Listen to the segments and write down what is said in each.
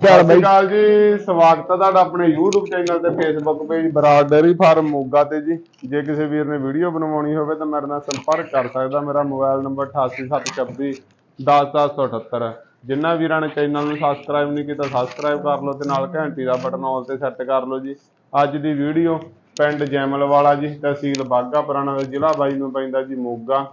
ਸਤਿ ਸ਼੍ਰੀ ਅਕਾਲ ਜੀ ਸਵਾਗਤ ਹੈ ਤੁਹਾਡਾ ਆਪਣੇ YouTube ਚੈਨਲ ਤੇ Facebook page Brar dairy farm Moga ਤੇ ਜੀ। ਜੇ ਕਿਸੇ ਵੀਰ ਨੇ ਵੀਡੀਓ ਬਣਵਾਉਣੀ ਹੋਵੇ ਤਾਂ ਮੇਰੇ ਨਾਲ ਸੰਪਰਕ ਕਰ ਸਕਦਾ। ਮੇਰਾ ਮੋਬਾਈਲ ਨੰਬਰ 8876 10778 ਹੈ। ਜਿਨ੍ਹਾਂ ਵੀਰਾਂ ਨੇ ਚੈਨਲ ਨੂੰ ਸਬਸਕ੍ਰਾਈਬ ਨਹੀਂ ਕੀਤਾ ਸਬਸਕ੍ਰਾਈਬ ਕਰ ਲਓ ਤੇ ਨਾਲ ਘੰਟੀ ਦਾ ਬਟਨ ਆਲ ਤੇ ਸੈੱਟ ਕਰ ਲਓ ਜੀ। ਅੱਜ ਦੀ ਵੀਡੀਓ ਪਿੰਡ ਜੈਮਲ ਵਾਲਾ ਜੀ ਤਹਿਸੀਲ ਬਾਗਾ ਪੁਰਾਣਾ ਜ਼ਿਲ੍ਹਾ ਬਾਈ ਨੂੰ ਪੈਂਦਾ ਜੀ ਮੋਗਾ।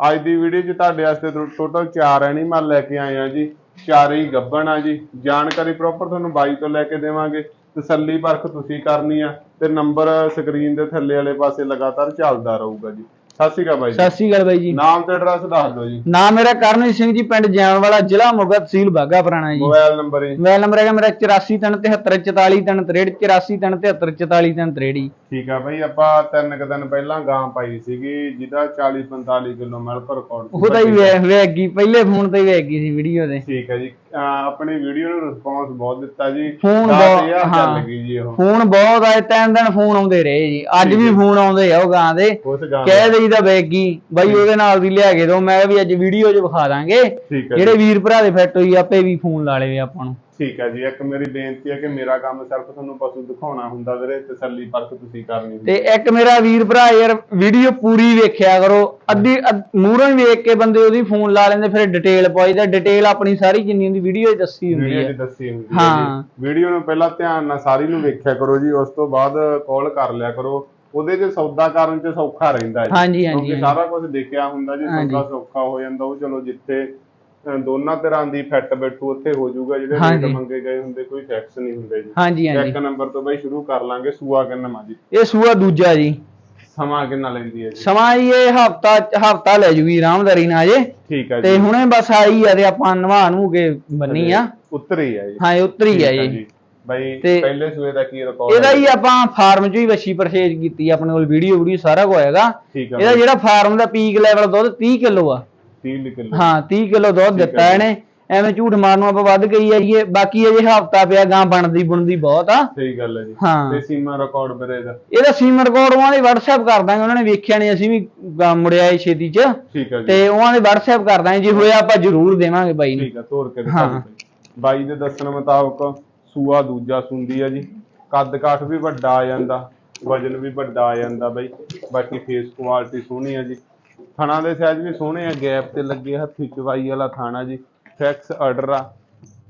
ਅੱਜ ਦੀ ਵੀਡੀਓ 'ਚ ਤੁਹਾਡੇ ਵਾਸਤੇ ਟੋਟਲ ਚਾਰ ਐਨੀਮਲ ਲੈ ਕੇ ਆਏ ਆ ਜੀ। ਚਾਰੇ ਹੀ ਗੱਭਣ ਆ ਜੀ। ਜਾਣਕਾਰੀ ਪ੍ਰੋਪਰ ਤੁਹਾਨੂੰ ਬਾਈ ਤੋਂ ਲੈ ਕੇ ਦੇਵਾਂਗੇ। ਤਸੱਲੀ ਪਰਖ ਤੁਸੀਂ ਕਰਨੀ ਆ ਤੇ ਨੰਬਰ ਸਕਰੀਨ ਦੇ ਥੱਲੇ ਵਾਲੇ ਪਾਸੇ ਲਗਾਤਾਰ ਚੱਲਦਾ ਰਹੂਗਾ ਜੀ। ਸਤਿ ਸ਼੍ਰੀ ਅਕਾਲ ਬਾਈ ਜੀ। ਸਤਿ ਸ਼੍ਰੀ ਅਕਾਲ ਬਾਈ ਜੀ। ਨਾਮ ਤੇ ਐਡਰੈਸ ਦੱਸ ਦਿਓ ਜੀ। ਨਾਮ ਮੇਰਾ ਕਰਨਵੀਰ ਸਿੰਘ ਜੀ ਪਿੰਡ ਜੈਨ ਵਾਲਾ ਜ਼ਿਲ੍ਹਾ ਮੋਗਾ ਤਹਿਸੀਲ ਬਾਗਾ ਪੁਰਾਣਾ ਜੀ। ਮੋਬਾਈਲ ਨੰਬਰ ਜੀ। ਮੋਬਾਈਲ ਨੰਬਰ ਹੈਗਾ ਮੇਰਾ 8437444383 ਠੀਕ ਆ ਬਾਈ ਆਪਾਂ ਤਿੰਨ ਕੁ ਦਿਨ ਪਹਿਲਾਂ ਗਾਂ ਪਾਈ ਸੀਗੀ ਜਿਹਦਾ 40 45 ਕਿਲੋ ਮਿਲਕ ਰਿਕਾਰਡ ਉਹ ਤਾਂ ਹੀ ਵੇ- ਵੇਖ ਗਈ ਪਹਿਲੇ ਫੋਨ ਤੇ ਹੀ ਵੇਖ ਗਈ ਸੀ ਵੀਡੀਓ ਤੇ। ਠੀਕ ਹੈ ਜੀ। ਆਪਣੀ ਵੀਡੀਓ ਨੂੰ ਰਿਸਪੌਂਸ ਬਹੁਤ ਦਿੱਤਾ ਜੀ। ਫੋਨ ਬਹੁਤ- ਹਾਂ। ਚੱਲ ਗਈ ਜੀ ਉਹ ਫੋਨ ਬਹੁਤ ਆਏ ਤਿੰਨ ਦਿਨ ਫੋਨ ਆਉਂਦੇ ਰਹੇ ਜੀ। ਅੱਜ ਵੀ ਫੋਨ ਆਉਂਦੇ ਆ ਉਹ ਗਾਂ ਦੇ। ਕਹਿ ਦੇਈਦਾ ਗਈ ਬਾਈ ਉਹਦੇ ਨਾਲ ਦੀ ਲਿਆ ਕੇ ਦੋ ਮੈਂ ਵੀ ਅੱਜ ਵੀਡੀਓ 'ਚ ਵਿਖਾ ਦਾਂਗੇ। ਜਿਹੜੇ ਵੀਰ ਭਰਾ ਦੇ ਫਿੱਟ ਹੋਈ ਆਪੇ ਵੀ ਫੋਨ ਲਾ ਲਵੇ ਆਪਾਂ ਨੂੰ। ਠੀਕ ਹੈ ਜੀ ਇੱਕ ਮੇਰੀ ਬੇਨਤੀ ਹੈ ਕਿ ਮੇਰਾ ਕੰਮ ਸਿਰਫ ਤੁਹਾਨੂੰ ਪਸ਼ੂ ਦਿਖਾਉਣਾ ਹੁੰਦਾ ਵੀਰੇ ਤਸੱਲੀ ਪਰਖ ਤੁਸੀਂ ਕਰਨੀ ਤੇ ਇੱਕ ਮੇਰਾ ਵੀਰ ਭਰਾ ਯਾਰ ਵੀਡੀਓ ਪੂਰੀ ਵੇਖਿਆ ਕਰੋ ਅੱਧੀ ਮੂਹਰੋਂ ਹੀ ਵੇਖ ਕੇ ਬੰਦੇ ਉਹਦੀ ਫੋਨ ਲਾ ਲੈਂਦੇ ਫਿਰ ਡਿਟੇਲ ਪਾਈਦਾ ਡਿਟੇਲ ਆਪਣੀ ਸਾਰੀ ਜਿੰਨੀ ਹੁੰਦੀ ਵੀਡੀਓ 'ਚ ਦੱਸੀ ਹੁੰਦੀ ਵੀਡੀਓ ਹੈ 'ਚ ਦੱਸੀ ਹੁੰਦੀ ਹੈ ਹਾਂ। ਵੀਡੀਓ ਨੂੰ ਪਹਿਲਾਂ ਧਿਆਨ ਨਾਲ ਸਾਰੀ ਨੂੰ ਵੇਖਿਆ ਕਰੋ ਜੀ ਉਸ ਤੋਂ ਬਾਅਦ ਕਾਲ ਕਰ ਲਿਆ ਕਰੋ ਉਹਦੇ 'ਚ ਸੌਦਾ ਕਰਨ 'ਚ ਸੌਖਾ ਰਹਿੰਦਾ ਜੀ ਹਾਂਜੀ, ਹਾਂਜੀ। ਸਾਰਾ ਕੁਝ ਦੇਖਿਆ ਹੁੰਦਾ ਜੀ। ਸੌਦਾ ਸੌਖਾ ਹੋ ਜਾਂਦਾ ਉਹ ਚਲੋ ਜਿੱਥੇ ਦੋਨਾਂ ਤਰ੍ਹਾਂ ਦੀ ਫਿੱਟ ਬੈਠੂ ਉੱਥੇ ਹੋ ਜਾਊਗਾ ਜਿਹੜੇ ਰੇਟ ਹਾਂਜੀ। ਮੰਗੇ ਗਏ ਹੁੰਦੇ ਕੋਈ ਟੈਕਸ ਨਹੀਂ ਹੁੰਦੇ ਜੀ। ਹਾਂਜੀ ਹਾਂਜੀ। ਇੱਕ ਨੰਬਰ ਤੋਂ ਬਈ ਸ਼ੁਰੂ ਕਰ ਲਾਂਗੇ ਸੂਆ ਕਿੰਨਾ ਮਾ ਜੀ ਇਹ ਸੂਆ ਦੂਜਾ ਜੀ। ਸਮਾਂ ਕਿੰਨਾ ਲੈਂਦੀ ਹੈ ਜੀ? ਸਮਾਂ ਜੀ ਇਹ ਹਫਤਾ ਹਫਤਾ ਲੈ ਜੂਗੀ ਆਰਾਮਦਾਰੀ ਨਾਲ ਜੇ ਠੀਕ ਹੈ ਤੇ ਜੀ। ਹੁਣੇ ਬਸ ਆਈ ਆ ਤੇ ਆਪਾਂ ਨਵਾ ਨੂੰ ਕੇ ਬੰਨੀ ਆ। ਉੱਤਰੀ ਹੈ ਜੀ। ਹਾਂ ਇਹ ਉਤਰੀ ਆ ਠੀਕ ਹੈ ਜੀ। ਬਾਈ ਤੇ ਪਹਿਲੇ ਸੂਏ ਦਾ ਕੀ ਰਿਕਾਰਡ ਇਹਦਾ ਹੀ? ਆਪਾਂ ਫਾਰਮ 'ਚ ਹੀ ਵੱਛੀ ਪਰਚੇਜ ਕੀਤੀ ਆ, ਆਪਣੇ ਕੋਲ ਵੀਡੀਓ ਵੀਡੀਓ ਸਾਰਾ ਕੁਝ ਹੈਗਾ। ਠੀਕ ਇਹਦਾ ਜਿਹੜਾ ਫਾਰਮ ਦਾ ਪੀਕ ਲੈਵਲ ਦੁੱਧ 30 ਕਿਲੋ ਆ। 30 ਕਿਲੋ ਹਾਂ 30 ਕਿਲੋ ਦੁੱਧ ਦਿੱਤਾ ਇਹਨੇ। ਐਵੇਂ ਝੂਠ ਮਾਰਨੋਂ ਆਪਾਂ ਵੱਧ ਗਈ ਆ ਜੀ ਇਹ। ਬਾਕੀ ਅਜੇ ਹਫਤਾ ਪਿਆ ਗਾਂ ਬਣਦੀ ਬੁਣਦੀ ਬਹੁਤ ਆ। ਸਹੀ ਗੱਲ ਹੈ ਜੀ। ਹਾਂ। ਤੇ ਸੀਮਾ ਰਿਕਾਰਡ ਵੀਰੇ ਦਾ ਇਹਦਾ ਸੀਮਰ ਕੋਡ ਉਹਨਾਂ ਦੇ WhatsApp ਕਰ ਦਾਂਗੇ। ਉਹਨਾਂ ਨੇ ਵੇਖਿਆ ਨਹੀਂ ਅਸੀਂ ਵੀ ਮੁੜਿਆ ਏ ਛੇਤੀ 'ਚ। ਠੀਕ ਹੈ ਜੀ। ਤੇ ਉਹਨਾਂ ਦੇ WhatsApp ਕਰ ਦਾਂਗੇ। ਜੇ ਹੋਇਆ ਆਪਾਂ ਜ਼ਰੂਰ ਦੇਵਾਂਗੇ ਬਾਈ ਨੂੰ। ਠੀਕ ਹੈ ਤੋਰ ਕੇ ਹਾਂ। ਦਿਖਾ ਦਿਓ ਬਾਈ ਦੇ ਦੱਸਣ ਮੁਤਾਬਕ ਸੂਆ ਦੂਜਾ ਸੁੰਦੀ ਆ ਜੀ। ਕੱਦ ਕਾਠ ਵੀ ਵੱਡਾ ਆ ਜਾਂਦਾ। ਵਜਨ ਵੀ ਵੱਡਾ ਆ ਜਾਂਦਾ ਬਾਈ। ਬਾਕੀ ਫੇਸ ਕੁਆਲਿਟੀ ਸੋਹਣੀ ਆ ਜੀ। ਥਣਾ ਦੇ ਸਾਈਜ਼ ਵੀ ਸੋਹਣੇ ਆ ਗੈਪ ਤੇ ਲੱਗੇ ਹੱਥੀ ਚਵਾਈ ਵਾਲਾ ਥਾਣਾ ਜੀ ਫੈਕਸ ਆਰਡਰ ਆ।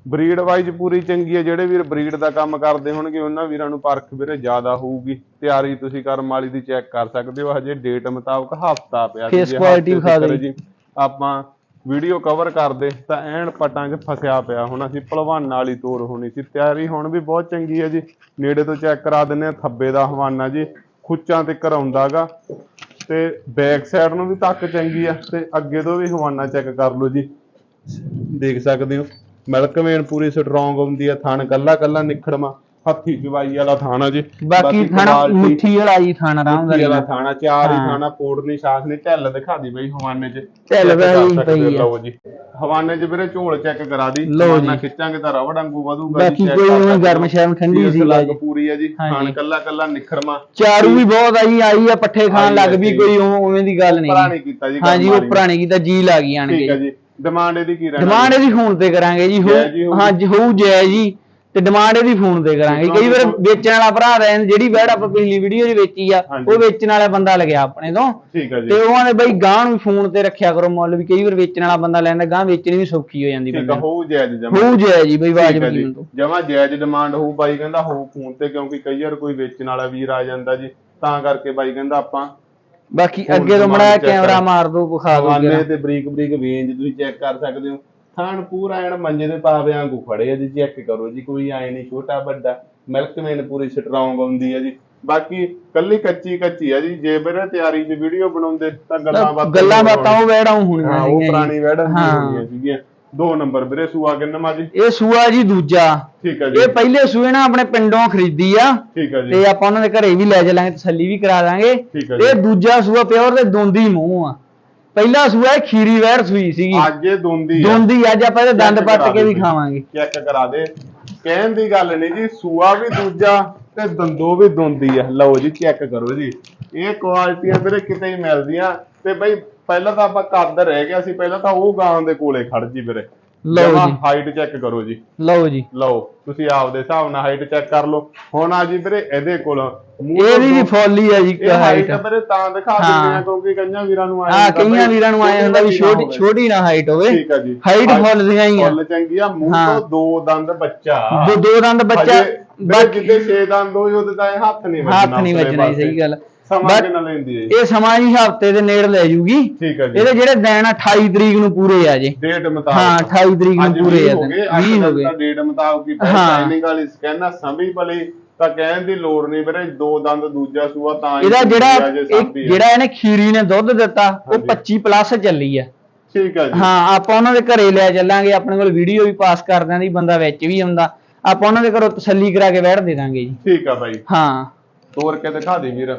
ਬਰੀਡ ਵਾਈਜ਼ ਪੂਰੀ ਚੰਗੀ ਆ ਜਿਹੜੇ ਵੀਰ ਬਰੀਡ ਦਾ ਕੰਮ ਕਰਦੇ ਹੋਣਗੇ ਉਹਨਾਂ ਵੀਰਾਂ ਨੂੰ ਪਰਖ ਵੀਰੇ ਜ਼ਿਆਦਾ ਹੋਊਗੀ। ਤਿਆਰੀ ਤੁਸੀਂ ਕਰਮ ਵਾਲੀ ਦੀ ਚੈੱਕ ਕਰ ਸਕਦੇ ਹੋ ਹਜੇ ਡੇਟ ਮੁਤਾਬਕ ਹਫਤਾ ਪਿਆ quality ਹਫ਼ਤੇ ਵਿਖਾ ਤੱਕ ਜੀ। ਆਪਾਂ ਵੀਡੀਓ ਕਵਰ ਕਰਦੇ ਤਾਂ ਐਨ ਪਟਾਂ 'ਚ ਫਸਿਆ ਪਿਆ ਹੁਣ ਅਸੀਂ ਭਲਵਾਨ ਵਾਲੀ ਤੋਰ ਹੋਣੀ ਸੀ। ਤਿਆਰੀ ਹੁਣ ਵੀ ਬਹੁਤ ਚੰਗੀ ਹੈ ਜੀ। ਨੇੜੇ ਤੋਂ ਚੈੱਕ ਕਰਾ ਦਿੰਨੇ ਆ ਥੱਬੇ ਦਾ ਹਵਾਨਾ ਜੀ ਖੁੱਚਾਂ ਤੇ ਕਰਾਉਂਦਾਗਾ ਤੇ ਬੈਕ ਸਾਈਡ ਨੂੰ ਵੀ ਤੱਕ ਚੰਗੀ ਆ ਤੇ ਅੱਗੇ ਤੋਂ ਵੀ ਹਵਾਨਾ ਚੈੱਕ ਕਰ ਲਓ ਜੀ। ਦੇਖ ਸਕਦੇ ਹੋ। ਮਿਲਕ ਪੂਰੀ ਸਟਰੋਂਗ ਹੁੰਦੀ ਆ, ਥਣ ਕੱਲਾ ਕੱਲਾ ਨਿਖੜਮਾ ਹੱਥੀ ਜਵਾਈ ਵਾਲਾ ਥਾਣਾ ਜੀ ਬਾਕੀ ਥਾਣਾ ਮੁੱਠੀ ਵਾਲਾ ਜੀ ਥਾਣਾ ਆਰਾਮਦਾਰੀ ਵਾਲਾ ਥਾਣਾ ਚਾਰ ਹੀ ਹਾਂ। ਥਾਣਾ ਪੋੜਨੀ ਸ਼ਾਸ ਨੇ ਢਿੱਲ ਦਿਖਾ ਦੀ ਬਈ ਹਵਾਨੇ 'ਚ ਢਿੱਲ Check ਕਰ ਬਈ ਸਕਦੇ ਹੋ, ਪਈ ਆ। ਲਓ ਜੀ ਹਵਾਨੇ 'ਚ ਵੀਰੇ ਝੋਲ ਚੈੱਕ ਕਰਾ ਦੀ ਲਓ ਜੀ। ਹਵਾਨਾ ਖਿੱਚਾਂਗੇ ਤਾਂ ਰਵੜ ਵਾਂਗੂ ਵਧੂਗਾ ਬਾਕੀ check ਕੋਈ ਕਰ ਉਵੇਂ ਸਕਦੇ ਗਰਮ ਹੋ। ਸ਼ਰਮ ਠੰਡੀ ਸੀ ਲੱਗ। ਪੂਰੀ ਆ ਜੀ ਹਾਂਜੀ। ਖਾਣ ਕੱਲਾ ਕੱਲਾ ਨਿਖਰਮਾ ਚਾਰੂ ਵੀ ਬਹੁਤ ਆਈ ਆਈ ਆ ਪੱਠੇ ਖਾਣ ਆਈ ਲੱਗ ਆ ਵੀ ਜੀ। ਕੋਈ ਉਵੇਂ ਉਵੇਂ ਦੀ ਗੱਲ ਨਹੀਂ ਪੁਰਾਣੀ ਕੀਤਾ ਜੀ ਹਾਂਜੀ ਉਹ। ਪੁਰਾਣੀ ਕੀਤਾ ਜੀ ਲੱਗ ਠੀਕ ਹੈ ਜੀ ਡਿਮਾਂਡ ਇਹਦੀ ਕੀ ਰਹਿਣਾ ਡਿਮਾਂਡ ਇਹਦੀ ਫੋਨ ਤੇ ਕਰਾਂਗੇ ਜੀ ਜੈ ਜੀ ਹੋ ਹੋਊ। ਹਾਂ ਜੀ ਹੋਊ ਜੈ ਜੀ ਤੇ ਡਿਮਾਂਡ ਇਹਦੀ ਫੋਨ ਤੇ ਕਰਾਂਗੇ। ਕਈ ਵਾਰ ਵੇਚਣ ਵਾਲਾ ਭਰਾ ਰਹਿਣ ਜਿਹੜੀ ਵੈੜ ਆਪਾਂ ਪਿਛਲੀ ਵੀਡੀਓ 'ਚ ਵੇਚੀ ਆ। ਉਹ ਵੇਚਣ ਵਾਲਾ ਬੰਦਾ ਲੱਗਿਆ ਆਪਣੇ ਤੋਂ। ਠੀਕ ਹੈ ਜੀ। ਤੇ ਉਹਨਾਂ ਨੇ ਬਈ ਗਾਂ ਨੂੰ ਫੋਨ ਤੇ ਰੱਖਿਆ ਕਰੋ ਮੁੱਲ ਵੀ ਕਈ ਵਾਰ ਵੇਚਣ ਵਾਲਾ ਬੰਦਾ ਲੈਂਦਾ ਗਾਂ ਵੇਚਣੀ ਵੀ ਸੌਖੀ ਹੋ ਜਾਂਦੀ ਬੰਦੇ ਹੋਊ ਜਾਇਜ਼ ਜਮਾ। ਹੋਊ ਜੈ ਜੀ ਬਈ ਵਾਜਬ ਕੀਮਤ ਤੋਂ। ਜਮਾ ਜਾਇਜ਼ ਡਿਮਾਂਡ ਹੋਊ ਬਾਈ ਕਹਿੰਦਾ ਹੋਊ ਫੋਨ ਤੇ ਕਿਉਂਕਿ ਕਈ ਵਾਰ ਕੋਈ ਵੇਚਣ ਵਾਲਾ ਵੀਰ ਆ ਜਾਂਦਾ ਜੀ ਤਾਂ ਕਰਕੇ ਬਾਈ ਕਹਿੰਦਾ ਆਪਾਂ ਬਾਕੀ ਅੱਗੇ ਤੋਂ ਮੜਾ ਕੈਮਰਾ। ਮਾਰ ਦੋ ਵਿਖਾ ਦੋ। ਤੇ ਬਰੀਕ ਬਰੀਕ ਵੇਂਜ ਤੁਸੀਂ ਚੈੱਕ ਕਰ ਸਕਦੇ ਹੋ। ਥਾਣ ਪੂਰਾ ਐਨ ਮੰਜੇ ਦੇ ਪਾਵੇ ਵਾਂਗੂ ਖੜੇ ਆ ਜੀ ਚੈੱਕ ਕਰੋ ਜੀ ਕੋਈ ਐ ਨਹੀਂ ਛੋਟਾ ਵੱਡਾ। ਮਿਲਕ ਮੇਨ ਪੂਰੀ ਸਟਰੋਂਗ ਹੁੰਦੀ ਹੈ ਜੀ। ਬਾਕੀ ਕੱਲੀ ਕੱਚੀ ਕੱਚੀ ਆ ਜੀ ਜੇ ਮੇਰੇ ਤਿਆਰੀ ਦੀ ਵੀਡੀਓ ਬਣਾਉਂਦੇ ਤਾਂ ਗੱਲਾਂ ਬਾਤਾਂ ਗੱਲਾਂ ਬਾਤਾਂ ਉਹ ਵੈੜਾਂ ਹੋਣੀਆਂ ਹਾਂ ਉਹ। ਪੁਰਾਣੀ ਵੈੜਾਂ। ਹੋਣੀਆਂ ਸੀਗੀਆਂ। ਦੋ ਨੰਬਰ ਵੀਰੇ ਸੂਆ ਕਿੰਨਾ ਜੀ? ਇਹ ਸੂਆ ਜੀ ਦੂਜਾ। ਠੀਕ ਹੈ ਜੀ। ਇਹ ਪਹਿਲੇ ਸੂਏ ਨਾ ਆਪਣੇ ਪਿੰਡੋਂ ਖਰੀਦੀ ਆ। ਠੀਕ ਹੈ ਜੀ। ਤੇ ਆਪਾਂ ਉਹਨਾਂ ਦੇ ਘਰੇ ਵੀ ਲੈ ਚੱਲਾਂਗੇ ਤਸੱਲੀ ਵੀ ਕਰਾ ਦਾਂਗੇ। ਇਹ ਦੂਜਾ ਸੂਆ ਪਿਓਰ ਤੇ ਦੋਂਦੀ ਮੂੰਹ ਆ। ਪਹਿਲਾ ਸੂਆ ਇਹ ਖੀਰੀ ਵੈੜ ਸੂਈ ਸੀਗੀ। ਅੱਜ ਇਹ ਦੋਂਦੀ ਆ। ਦੋਂਦੀ ਅੱਜ ਆਪਾਂ ਇਹਦੇ ਦੰਦ ਪੱਟ ਕੇ ਵੀ ਖਾਵਾਂਗੇ। ਚੈੱਕ ਕਰਾ ਦੇ। ਕਹਿਣ ਦੀ ਗੱਲ ਨਹੀਂ ਜੀ ਸੂਆ ਵੀ ਦੂਜਾ ਤੇ ਦੰਦੋ ਵੀ ਦੋਂਦੀ ਆ। ਲਓ ਜੀ ਚੈੱਕ ਕਰੋ ਜੀ। ਇਹ ਕੁਆਲਿਟੀਆਂ ਵੀਰੇ ਕਿਤੇ ਹੀ ਮਿਲਦੀਆਂ। ਤੇ ਬਈ ਪਹਿਲਾਂ ਤਾਂ ਆਪਾਂ ਕੱਦ ਰਹਿ ਗਿਆ ਸੀ ਪਹਿਲਾਂ ਤਾਂ ਉਹ ਗਾਂ ਦੇ ਕੋਲੇ ਖੜ ਜੀ ਵੀਰੇ। ਲਓ ਜੀ। ਹਾਈਟ ਚੈੱਕ ਕਰੋ ਜੀ। ਲਓ ਜੀ। ਲਓ ਤੁਸੀਂ ਆਪਦੇ ਹਿਸਾਬ ਨਾਲ ਹਾਈਟ ਚੈੱਕ ਕਰ ਲਓ। ਹੁਣ ਆ ਜੀ ਵੀਰੇ ਇਹਦੇ ਕੋਲ ਇਹਦੀ ਵੀ ਫੁੱਲ ਹੀ ਆ ਜੀ ਹਾਈਟ ਵੀਰੇ ਤਾਂ ਦਿਖਾ। ਦਿੰਦੇ ਆ ਕਿਉਂਕਿ ਕਈਆਂ ਵੀਰਾਂ ਨੂੰ ਆਏ ਹਾਂ ਕਈਆਂ ਵੀਰਾਂ ਨੂੰ ਆਏ ਹੁੰਦਾ ਵੀ ਛੋਟੀ ਛੋਟੀ ਨਾ ਹਾਈਟ ਹੋਵੇ। ਠੀਕ ਆ ਜੀ। ਹਾਈਟ ਫੁੱਲ ਦੀਆਂ ਹੀ ਆ। ਫੁੱਲ ਚੰਗੀ ਆ ਮੂੰਹ। ਤੋਂ ਦੋ ਦੰਦ ਬੱਚਾ। ਦੋ ਦੰਦ ਬੱਚਾ। ਵੀਰੇ ਜਿੱਦੇ ਛੇ ਦੰਦ ਹੋਏ ਉਹਦੇ ਤਾਂ ਹੱਥ ਨਹੀਂ ਵੱਜਣਾ ਹੱਥ ਨਹੀਂ ਵੱਜਣਾ। ਸਹੀ ਗੱਲ। ਸਮਾਂ ਕਿੰਨਾ ਲੈਂਦੀ ਹੈ ਜੀ? ਇਹ ਸਮਾਂ ਜੀ ਹਫ਼ਤੇ ਦੇ ਨੇੜੇ ਲੈ ਜੂਗੀ। ਠੀਕ ਹੈ ਜੀ। ਇਹਦੇ ਜਿਹੜੇ ਦਿਨ 28 ਤਰੀਕ ਨੂੰ ਪੂਰੇ ਆ ਜੀ। ਡੇਟ ਮੁਤਾਬਕ। ਹਾਂ 28 ਤਰੀਕ ਨੂੰ ਪੂਰੇ ਆ ਹੋ 20 ਹੋ ਗਏ। ਡੇਟ ਮੁਤਾਬਕ ਹੀ ਹਾਂ। ਟਾਈਮਿੰਗ ਵਾਲੀ ਸਕੈਨਰ ਸਮਝ ਭਲੀ ਤਾਂ ਕਹਿਣ ਦੀ ਲੋੜ ਨਹੀਂ ਵੀਰੇ ਦੋ ਦੰਦ ਦੂਜਾ ਸੂਆ ਤਾਂ ਹੀ ਇਹਦਾ ਹੁੰਦੀ ਜਿਹੜਾ ਆ ਜੇ ਆ। ਜਿਹੜਾ ਇਹਨੇ ਖੀਰੀ ਨੇ ਦੁੱਧ ਦਿੱਤਾ ਉਹ ਹਾਂਜੀ। 25 ਪਲੱਸ ਚੱਲੀ ਆ। ਠੀਕ ਹੈ ਜੀ। ਹਾਂ ਆਪਾਂ ਉਹਨਾਂ ਦੇ ਘਰੇ ਲੈ ਚੱਲਾਂਗੇ ਆਪਣੇ ਕੋਲ ਵੀਡੀਓ ਵੀ ਪਾਸ ਕਰ ਦਿਆਂਗੇ ਬੰਦਾ ਵਿੱਚ ਵੀ ਆਉਂਦਾ। ਆਪਾਂ ਉਹਨਾਂ ਦੇ ਘਰੋਂ ਤਸੱਲੀ ਕਰਾ ਕੇ ਬੈਠ ਦੇ ਦਾਂਗੇ ਜੀ। ਠੀਕ ਆ ਬਾਈ। ਹਾਂ। ਤੋਰ ਕੇ ਦਿਖਾ ਦੇ ਵੀਰ।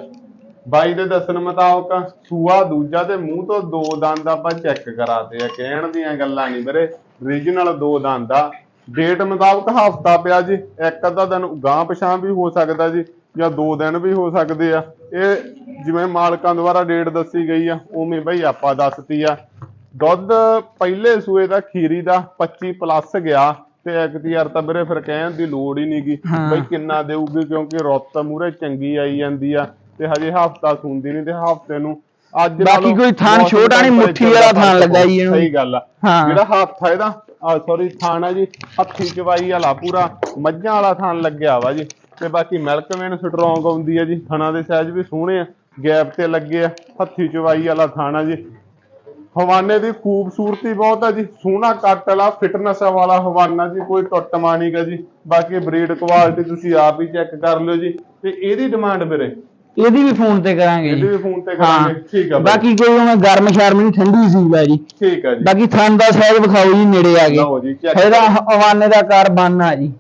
ਬਾਈ ਦੇ ਦੱਸਣ ਮੁਤਾਬਕ ਸੂਆ ਦੂਜਾ ਤੇ ਮੂੰਹ ਤੋਂ ਦੋ ਦੰਦ ਆਪਾਂ ਚੈੱਕ ਕਰਾਤੇ ਆ ਕਹਿਣ ਦੀਆਂ ਗੱਲਾਂ ਨਹੀਂ ਵੀਰੇ। ਰੀਜਨਲ ਦੋ ਦੰਦ ਆ। ਡੇਟ ਮੁਤਾਬਕ ਹਫਤਾ ਪਿਆ ਜੀ ਇੱਕ ਅੱਧਾ ਦਿਨ ਗਾਂ ਪਛਾਂ ਵੀ ਹੋ ਸਕਦਾ ਜੀ ਜਾਂ ਦੋ ਦਿਨ ਵੀ ਹੋ ਸਕਦੇ ਆ। ਇਹ ਜਿਵੇਂ ਮਾਲਕਾਂ ਦੁਆਰਾ ਡੇਟ ਦੱਸੀ ਗਈ ਆ ਉਵੇਂ ਬਈ ਆਪਾਂ ਦੱਸਤੀ ਆ। ਦੁੱਧ ਪਹਿਲੇ ਸੂਏ ਦਾ ਖੀਰੀ ਦਾ 25 ਪਲੱਸ ਗਿਆ ਤੇ ਇੱਕ ਦੀ ਯਾਰ ਤਾਂ ਵੀਰੇ ਫਿਰ ਕਹਿਣ ਦੀ ਲੋੜ ਹੀ ਨਹੀਂਗੀ। ਬਈ ਕਿੰਨਾ ਦੇਊਗੀ ਕਿਉਂਕਿ ਰੁੱਤ ਮੂਰੇ ਚੰਗੀ ਆਈ ਜਾਂਦੀ ਆ। ਤੇ ਹਜੇ ਹਫਤਾ ਸੁੰਦੀ ਨਹੀਂ ਤੇ ਹਫ਼ਤੇ ਨੂੰ ਅੱਜ ਬਾਕੀ ਕੋਈ ਮੌਸਮ ਛੋਟਾ ਨੀ, temperature ਮੁੱਠੀ ਵਾਲਾ ਫ਼ਰਕ ਲੱਗਾ ਜੀ ਇਹਨੂੰ। ਸਹੀ ਗੱਲ ਆ। ਜਿਹੜਾ ਹੱਥ ਆ ਇਹਦਾ ਆ ਸੌਰੀ ਥਣ ਆ ਜੀ ਹੱਥੀ ਚਵਾਈ ਵਾਲਾ ਪੂਰਾ ਮੱਝਾਂ ਵਾਲਾ ਥਣ ਲੱਗਿਆ ਵਾ ਜੀ ਤੇ ਬਾਕੀ ਮਿਲਕ ਵੇਨ ਸਟਰੋਂਗ ਆਉਂਦੀ ਆ ਜੀ ਥਣਾ ਦੇ ਸਾਈਜ਼ ਵੀ ਸੋਹਣੇ ਆ ਗੈਪ ਤੇ ਲੱਗੇ ਆ ਹੱਥੀ ਚਵਾਈ ਵਾਲਾ ਥਣ ਆ ਜੀ ਹਵਾਨੇ ਦੀ ਖੂਬਸੂਰਤੀ ਬਹੁਤ ਆ ਜੀ ਸੋਹਣਾ ਕੱਟ ਵਾਲਾ ਫਿਟਨੈਸ ਵਾਲਾ ਹਵਾਨਾ ਜੀ ਕੋਈ ਟੁੱਟਮਾ ਨੀ ਗਾ ਜੀ ਬਾਕੀ ਬਰੀਡ ਕੁਆਲਿਟੀ ਤੁਸੀਂ ਆਪ ਹੀ ਚੈੱਕ ਕਰ ਲਿਓ ਜੀ ਤੇ ਇਹਦੀ ਡਿਮਾਂਡ ਵੀਰੇ ਇਹਦੀ ਵੀ ਫੋਨ ਤੇ ਕਰਾਂਗੇ ਇਹਦੀ ਵੀ ਫੋਨ ਤੇ ਕਰਾਂਗੇ। ਠੀਕ ਆ ਬਾਈ। ਬਾਕੀ ਕੋਈ ਉਵੇਂ ਗਰਮ ਸ਼ਰਮ ਨਹੀਂ ਠੰਡੀ ਸੀ ਲੈ ਜੀ। ਠੀਕ ਆ ਜੀ। ਬਾਕੀ ਥਣ ਦਾ ਸਾਈਜ਼ ਵਿਖਾਓ ਜੀ ਨੇੜੇ ਆ ਲਓ ਗਏ check ਇਹਦਾ ਹਵਾਨੇ ਦਾ ਕਾਰ ਬਣਨਾ ਜੀ।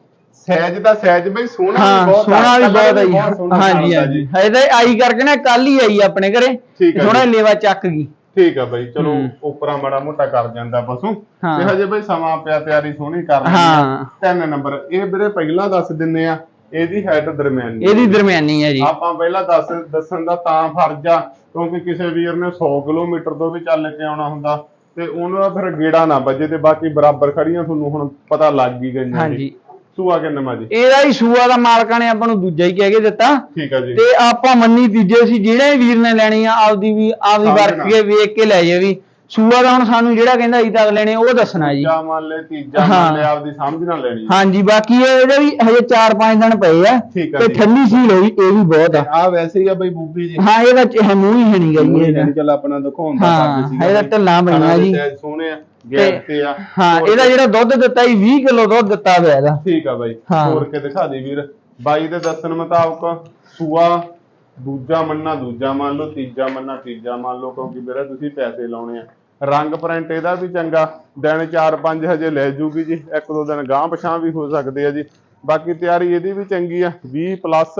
ਸਹਿਜ ਦਾ ਸਹਿਜ ਬਈ ਸੋਹਣਾ ਹਾਂ ਵੀ ਬਹੁਤ ਸੋਹਣਾ ਵੀ colour ਬਹੁਤ ਹੈ ਜੀ। ਸੋਹਣਾ ਹਾਂਜੀ ਲੱਗਦਾ ਹਾਂਜੀ। ਇਹਦੇ ਆਈ ਕਰਕੇ ਨਾ ਕੱਲ ਹੀ ਆਈ ਆਪਣੇ ਘਰੇ। ਠੀਕ ਜੀ। ਲੇਵਾ ਚੱਕ ਗਈ। ਠੀਕ ਆ ਬਈ ਚਲੋ ਹੂੰ। ਉਪਰਾ ਮਾੜਾ ਮੋਟਾ ਕਰ ਜਾਂਦਾ ਪਸ਼ੂ। ਹਾਂ। ਤੇ ਹਜੇ ਬਈ ਸਮਾਂ ਪਿਆ ਤਿਆਰੀ ਸੋਹਣੀ ਕਰ ਹਾਂ। ਤਿੰਨ ਨੰਬਰ ਇਹ ਵੀਰੇ ਪਹਿਲਾਂ ਦੱਸ ਦਿੰਨੇ ਆ ਇਹਦੀ ਹਾਈਟ ਦਰਮਿਆਨੀ ਇਹਦੀ ਦਰਮਿਆਨੀ ਹੈ ਜੀ। ਆਪਾਂ ਪਹਿਲਾਂ ਦੱਸ ਦੱਸਣ ਦਾ ਤਾਂ ਫਰਜ਼ ਆ ਕਿਉਂਕਿ ਕਿਸੇ ਵੀਰ ਨੇ 100 ਕਿਲੋਮੀਟਰ ਤੋਂ ਵੀ ਚੱਲ ਕੇ ਆਉਣਾ ਹੁੰਦਾ ਤੇ ਉਹਨੂੰ ਦਾ ਫਿਰ ਗੇੜਾ ਨਾ ਵੱਜੇ ਤੇ ਬਾਕੀ ਬਰਾਬਰ ਖੜੀਆਂ ਤੁਹਾਨੂੰ ਹੁਣ ਪਤਾ ਲੱਗ ਹੀ ਗਈਆਂ ਹਾਂਜੀ। ਸੂਆ ਕਿੰਨਾ ਮਾ ਜੀ? ਇਹਦਾ ਹੀ ਸੂਆ ਦਾ ਮਾਲਕਾਂ ਨੇ ਆਪਾਂ ਨੂੰ ਦੂਜਾ ਹੀ ਕਹਿ ਕੇ ਦਿੱਤਾ। ਠੀਕ ਆ ਜੀ। ਤੇ ਆਪਾਂ ਮੰਨੀ ਤੀਜੇ ਸੀ ਜਿਹੜੇ ਵੀਰ ਨੇ ਲੈਣੀ ਆ ਆਪਦੀ ਵੀ ਆਪਦੀ। ਵਰਤ ਕੇ ਵੇਖ ਕੇ ਲੈ ਜਾਵੇ ਵੀ। ਸੂਆ ਦਾ ਹੁਣ ਸਾਨੂੰ ਜਿਹੜਾ ਕਹਿੰਦਾ ਅਜੇ ਤੱਕ ਲੈਣੇ ਉਹ ਦੱਸਣਾ ਜੀ। ਤੀਜਾ ਮੰਨ ਲੈ ਤੀਜਾ ਹਾਂ। ਮੰਨ ਲੈ ਆਪਦੀ ਸਮਝ ਨਾਲ ਲੈਣੀ ਹਾਂਜੀ ਬਾਕੀ ਇਹ ਇਹਦੇ ਵੀ ਹਜੇ 4-5 ਦਿਨ ਪਏ ਆ ਠੀਕ ਆ ਤੇ ਜੀ। ਠੰਡੀ ਇਹ ਵੀ ਬਹੁਤ ਆ। ਆ ਵੈਸੇ ਹੀ ਆ ਬਈ ਬੂਬੀ ਜੀ। ਹਾਂ ਇਹਦਾ ਚ- ਇਹ ਮੂੰਹ ਹੀ ਹੈ ਨਹੀਂ ਗਈ ਇਹਦਾ। ਚੱਲ ਆਪਣਾ ਦਿਖਾਉਂਦਾ ਹਾਂ, ਸੀਗਾ ਇਹਦਾ। ਢਿੱਲਾਂ ਦੇ ਜੀ। ਸੋਹਣੇ ਆ ਗੈਪ ਤੇ ਆ। ਹਾਂ ਹੋਰ ਇਹਦਾ ਜਿਹੜਾ ਦੁੱਧ ਦਿੱਤਾ ਸੀ 20 ਕਿਲੋ ਦੁੱਧ ਦਿੱਤਾ ਹੋਇਆ ਇਹਦਾ। ਠੀਕ ਆ ਬਾਈ। ਹਾਂ। ਹੋਰ ਕੇ ਦਿਖਾ ਦੇ ਵੀਰ। ਬਾਈ ਦੇ ਦੱਸਣ ਮੁਤਾਬਕ ਸੂਆ ਦੂਜਾ ਮੰਨਾ ਦੂਜਾ ਮੰਨ ਲਓ ਤੀਜਾ ਮੰਨਾ ਤੀਜਾ ਮੰਨ ਲਓ ਕਿਉਂਕਿ ਵੀਰੇ ਤੁਸੀਂ ਪੈਸੇ ਲਾਉਣੇ ਆ। ਰੰਗ ਪ੍ਰਿੰਟ ਇਹਦਾ ਵੀ ਚੰਗਾ ਦਿਨ 4-5 ਹਜੇ ਲੈ ਜੂਗੀ ਜੀ ਇੱਕ ਦੋ ਦਿਨ ਗਾਂ ਪਛਾਂ ਵੀ ਹੋ ਸਕਦੇ ਆ ਜੀ। ਬਾਕੀ ਤਿਆਰੀ ਇਹਦੀ ਵੀ ਚੰਗੀ ਆ 20 ਪਲੱਸ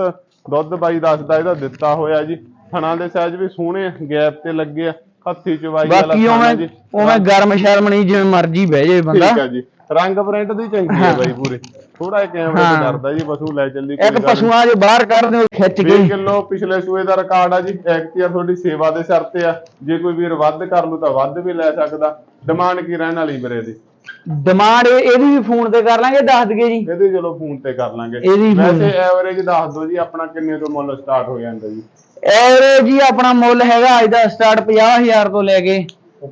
ਦੁੱਧ ਬਾਈ ਦੱਸਦਾ ਇਹਦਾ ਦਿੱਤਾ ਹੋਇਆ ਜੀ। ਥਣਾ ਦੇ ਸਾਈਜ਼ ਵੀ ਸੋਹਣੇ ਆ ਗੈਪ ਤੇ ਲੱਗੇ ਆ ਹੱਥੀ ਚਵਾਈ ਵਾਲਾ ਬਾਕੀ ਉਵੇਂ ਉਵੇਂ ਗਰਮ ਸ਼ਰਮ ਨਹੀਂ ਜਿਵੇਂ ਮਰਜ਼ੀ ਬਹਿ ਜਾਏ ਬੰਦਾ। ਠੀਕ ਆ ਜੀ। ਰੰਗ ਪ੍ਰਿੰਟ ਦੀ ਚੰਗੀ ਆ ਬਾਈ ਪੂਰੀ। ਥੋੜਾ ਜਿਹਾ ਕੈਮਰੇ ਹਾਂ। ਤੇ ਕਰਦਾ ਜੀ ਪਸ਼ੂ ਲੈ ਚੱਲੀ ਇੱਕ ਪਸ਼ੂਆਂ ਜੇ ਬਾਹਰ ਕੱਢ ਦਿਓ ਖਿੱਚ 20 ਕੇ ਕਿਲੋ ਪਿਛਲੇ ਸੂਏ ਦਾ ਰਿਕਾਰਡ ਆ ਜੀ ਐਕਟੀਆ ਤੁਹਾਡੀ ਸੇਵਾ ਦੇ ਸਿਰ ਤੇ ਆ। ਜੇ ਕੋਈ ਵੀਰ ਵੱਧ ਕਰ ਲੂ ਤਾਂ ਵੱਧ ਵੀ ਲੈ ਸਕਦਾ। ਡਿਮਾਂਡ ਕੀ ਰਹਿਣ ਵਾਲੀ ਵੀਰੇ ਦੀ ਡਿਮਾਂਡ ਇਹਦੀ ਵੀ ਫੋਨ ਤੇ ਕਰ ਲਾਂਗੇ ਦੱਸ ਦਈਏ ਜੀ। ਇਹਦੇ ਚਲੋ ਫੋਨ ਤੇ ਕਰ ਲਾਂਗੇ। ਵੈਸੇ ਐਵਰੇਜ ਦੱਸ ਦਿਓ ਜੀ ਆਪਣਾ ਕਿੰਨੇ ਤੋਂ ਮੁੱਲ ਸਟਾਰਟ ਹੋ ਜਾਂਦਾ ਜੀ? ਐਵਰੇਜ ਜੀ ਆਪਣਾ ਮੁੱਲ ਹੈਗਾ ਅੱਜ ਦਾ ਸਟਾਰਟ 50000 ਤੋਂ ਲੈ ਕੇ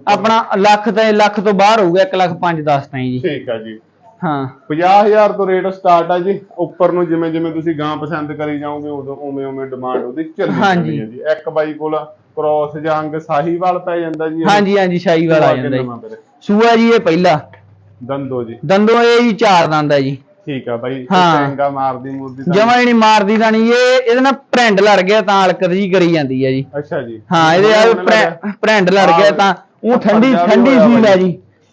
ਆਪਣਾ ਲੱਖ ਤੇ ਲੱਖ ਤੋਂ ਬਾਹਰ ਹੋਊਗਾ 1 ਲੱਖ 5 10 ਤਾਈਂ ਜੀ। ਠੀਕ ਆ ਜੀ। ਹਾਂ। 50000 ਤੋਂ ਰੇਟ ਸਟਾਰਟ ਆ ਜੀ। ਉੱਪਰ ਨੂੰ ਜਿਵੇਂ ਜਿਵੇਂ ਤੁਸੀਂ ਗਾਂ ਪਸੰਦ ਕਰੀ ਜਾਓਗੇ ਉਦੋਂ ਉਵੇਂ ਉਵੇਂ ਡਿਮਾਂਡ ਉਹਦੀ ਚੱਲੀ ਹਾਂਜੀ। ਜਾਂਦੀ ਹੈ ਜੀ। ਇੱਕ ਬਾਈ ਕੋਲ ਕ੍ਰੋਸ ਜਾਂ ਅੰਗ ਸਾਹੀਵਾਲ ਪੈ ਜਾਂਦਾ ਜੀ। ਹਾਂਜੀ ਹਾਂਜੀ ਸ਼ਾਹੀ ਵਾਲਾ ਆ ਜਾਂਦਾ ਜੀ? ਸੂਆ ਜੀ ਇਹ ਪਹਿਲਾ। ਦੰਦੋ ਜੀ। ਦੰਦੋਂ ਇਹ ਜੀ ਚਾਰ ਦੰਦ ਆ ਜੀ। ਠੀਕ ਆ ਬਾਈ। ਚੰਗਾ ਮਾਰਦੀ ਮੂਰਦੀ ਜਮਾ ਹੀ ਨਹੀਂ ਮਾਰਦੀ ਤਾਂ ਨਹੀਂ ਇਹ ਇਹਦੇ ਨਾਲ ਪ੍ਰਿੰਡ ਲੜ ਗਿਆ ਤਾਂ ਅਲਕਰ ਜੀ ਕਰੀ ਜਾਂਦੀ ਹੈ ਜੀ। ਅੱਛਾ ਜੀ। ਹਾਂ ਇਹਦੇ ਆ ਪ੍ਰਿੰਡ ਲੜ ਗਿਆ ਤਾਂ ਉਹ ਠੰਡੀ ਠੰਡੀ ਹੋਇਆ ਸੀ ਲੈ ਬਾਈ।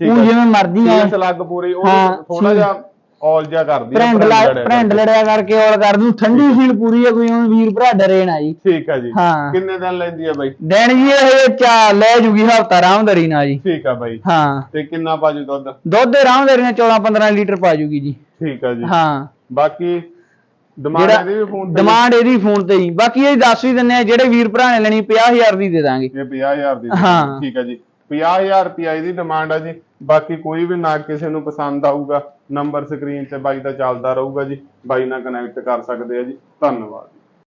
ਜੀ। ਉਹ। ਜਿਵੇਂ ਮਰਜ਼ੀ ਆ ਇਸ ਲੱਗ ਪੂਰੀ ਉਹ ਹਾਂ, ਥੋੜਾ। ਜਿਹਾ ਔਲ ਜਿਹਾ ਕਰਦੀ ਪ੍ਰਿੰਡ ਭਰਿੰਡ ਲੜ ਲੜਿਆ ਕਰਕੇ। ਲੜਿਆ ਕਰਕੇ ਔਰ ਕਰ ਦੂੰ। ਠੰਡੀ ਸੀਲ ਪੂਰੀ ਹੈ ਕੋਈ ਵੀਰ ਭਰਾ ਡਰੇ ਨਾ ਜੀ। ਠੀਕ ਆ ਜੀ। ਹਾਂ। ਕਿੰਨੇ ਦਿਨ ਲੈਂਦੀ ਆ ਬਾਈ? ਦੇਣ ਜੀ ਇਹ ਚਾ ਲੈ ਜੂਗੀ ਹਫਤਾ ਰਾਮਦਰੀ ਨਾਲ ਜੀ। ਠੀਕ ਆ ਬਾਈ। ਹਾਂ। ਤੇ ਕਿੰਨਾ ਪਾਜੂ ਦੁੱਧ? ਦੁੱਧ ਦੇ ਰਾਮਦਰੀ ਨਾਲ 14 15 ਲੀਟਰ ਪਾ ਜੂਗੀ ਜੀ। ਠੀਕ ਆ ਜੀ। ਹਾਂ। ਬਾਕੀ ਡਿਮਾਂਡ ਇਹਦੀ ਵੀ ਫੋਨ ਤੇ ਡਿਮਾਂਡ ਇਹਦੀ ਫੋਨ ਤੇ ਹੀ ਬਾਕੀ ਇਹ ਦੱਸ ਵੀ ਦਿੰਨੇ ਆ ਜਿਹੜੇ ਵੀਰ ਭਰਾ ਨੇ ਲੈਣੀ 50000 ਦੀ ਦੇ ਦਾਂਗੇ। ਇਹ 50000 ਦੀ ਹਾਂ। ਠੀਕ ਆ ਜੀ। 50000 ਰੁਪਿਆ ਇਹਦੀ ਡਿਮਾਂਡ ਆ ਜੀ। ਬਾਕੀ ਕੋਈ ਵੀ ਨਾ ਕਿਸੇ ਨੂੰ ਪਸੰਦ ਆਊਗਾ ਨੰਬਰ ਸਕਰੀਨ ਤੇ ਬਾਈ ਦਾ ਚੱਲਦਾ ਰਹੂਗਾ ਜੀ। ਬਾਈ ਨਾਲ ਕਨੈਕਟ ਕਰ ਸਕਦੇ ਆ ਜੀ। ਧੰਨਵਾਦ।